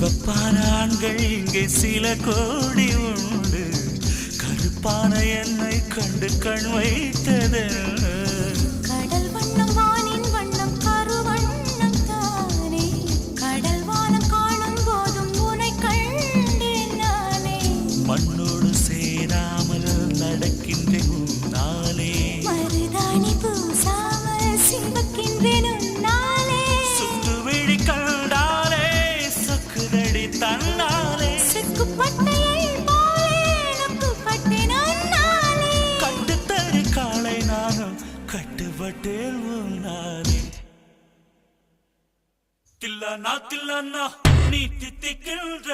சிவப்பான ஆண்கள் இங்கே சில கோடி உண்டு. கருப்பான என்னை கண்டு கண் வைத்தது. கடல் வண்ணம் வானின் வண்ணம் கருவண்ணம் தன்னாலே. செக்குப்பட்டையை போலே நொக்குப்பட்டேன் உன்னாலே கட்டுத்தறி காலை நானும் கட்டுப்பட்டேன் உன்னாலே தில்லனா தில்லனா நீ தித்திக்கின்ற